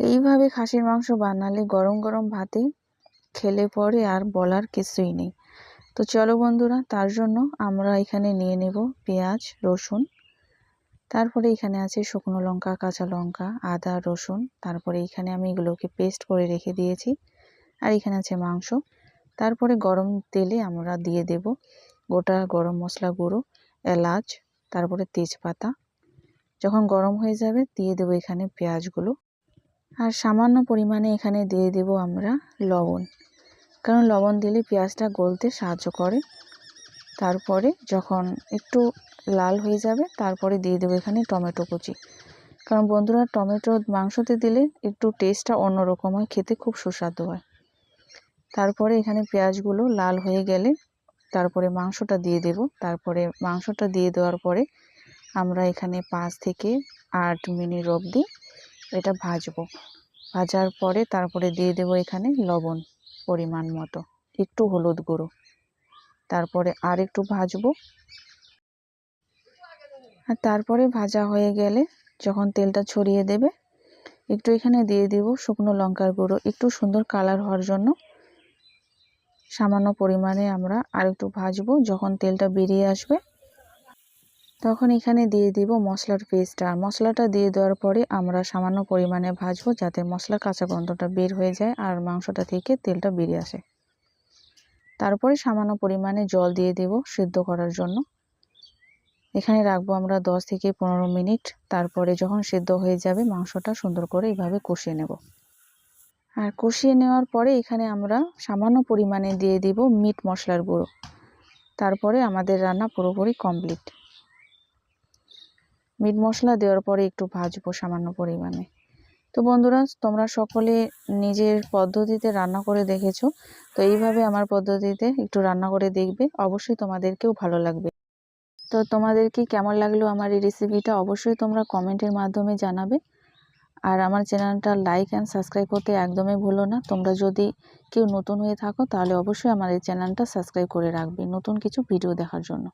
এইভাবে খাসির মাংস বানালে গরম গরম ভাতে খেলে পরে আর বলার কিছুই নেই। তো চলো বন্ধুরা, তার জন্য আমরা এখানে নিয়ে নেব পেঁয়াজ, রসুন। তারপরে এখানে আছে শুকনো লঙ্কা, কাঁচা লঙ্কা, আদা, রসুন। তারপরে এখানে আমি এগুলোকে পেস্ট করে রেখে দিয়েছি। আর এখানে আছে মাংস। তারপরে গরম তেলে আমরা দিয়ে দেব গোটা গরম মশলা গুঁড়ো, এলাচ, তারপরে তেজপাতা। যখন গরম হয়ে যাবে, দিয়ে দেবো এখানে পেঁয়াজগুলো। আর সামান্য পরিমাণে এখানে দিয়ে দেব আমরা লবণ। কারণ লবণ দিলে পেঁয়াজটা গলতে সাহায্য করে। তারপরে যখন একটু লাল হয়ে যাবে, তারপরে দিয়ে দেবো এখানে টমেটো কুচি। কারণ বন্ধুরা, টমেটো মাংসতে দিলে একটু টেস্টটা অন্যরকম হয়, খেতে খুব সুস্বাদু হয়। তারপরে এখানে পেঁয়াজগুলো লাল হয়ে গেলে তারপরে মাংসটা দিয়ে দেব। তারপরে মাংসটা দিয়ে দেওয়ার পরে আমরা এখানে পাঁচ থেকে আট মিনিট অবধি এটা ভাজবো। ভাজার পরে তারপরে দিয়ে দেব এখানে লবণ পরিমাণ মতো, একটু হলুদ গুঁড়ো। তারপরে আর একটু ভাজবো। আর তারপরে ভাজা হয়ে গেলে যখন তেলটা ছড়িয়ে দেবে, একটু এখানে দিয়ে দিব শুকনো লঙ্কার গুঁড়ো। একটু সুন্দর কালার হওয়ার জন্য সামান্য পরিমাণে আমরা আর একটু ভাজবো। যখন তেলটা বেরিয়ে আসবে তখন এখানে দিয়ে দিব মশলার পেস্টটা। মশলাটা দিয়ে দেওয়ার পরে আমরা সামান্য পরিমাণে ভাজবো যাতে মশলার কাঁচা গন্ধটা বের হয়ে যায় আর মাংসটা থেকে তেলটা বেরিয়ে আসে। তারপরে সামান্য পরিমাণে জল দিয়ে দেব সিদ্ধ করার জন্য। এখানে রাখব আমরা দশ থেকে পনেরো মিনিট। তারপরে যখন সিদ্ধ হয়ে যাবে মাংসটা সুন্দর করে এইভাবে কষিয়ে নেব। আর কষিয়ে নেওয়ার পরে এখানে আমরা সামান্য পরিমাণে দিয়ে দিব মিট মশলার গুঁড়ো। তারপরে আমাদের রান্না পুরোপুরি কমপ্লিট। মিট মশলা দেওয়ার পরে একটু ভাজবো সামান্য পরিমাণে। তো বন্ধুরা, তোমরা সকলে নিজের পদ্ধতিতে রান্না করে দেখেছ, তো এইভাবে আমার পদ্ধতিতে একটু রান্না করে দেখবে। অবশ্যই তোমাদেরকেও ভালো লাগবে। তো তোমাদের কি কেমন লাগল আমার এই রেসিপিটা অবশ্যই তোমরা কমেন্টের মাধ্যমে জানাবে। আর আমার চ্যানেলটা লাইক অ্যান্ড সাবস্ক্রাইব করতে একদমই ভুলো না। তোমরা যদি কেউ নতুন হয়ে থাকো, তাহলে অবশ্যই আমার এই চ্যানেলটা সাবস্ক্রাইব করে রাখবে নতুন কিছু ভিডিও দেখার জন্য।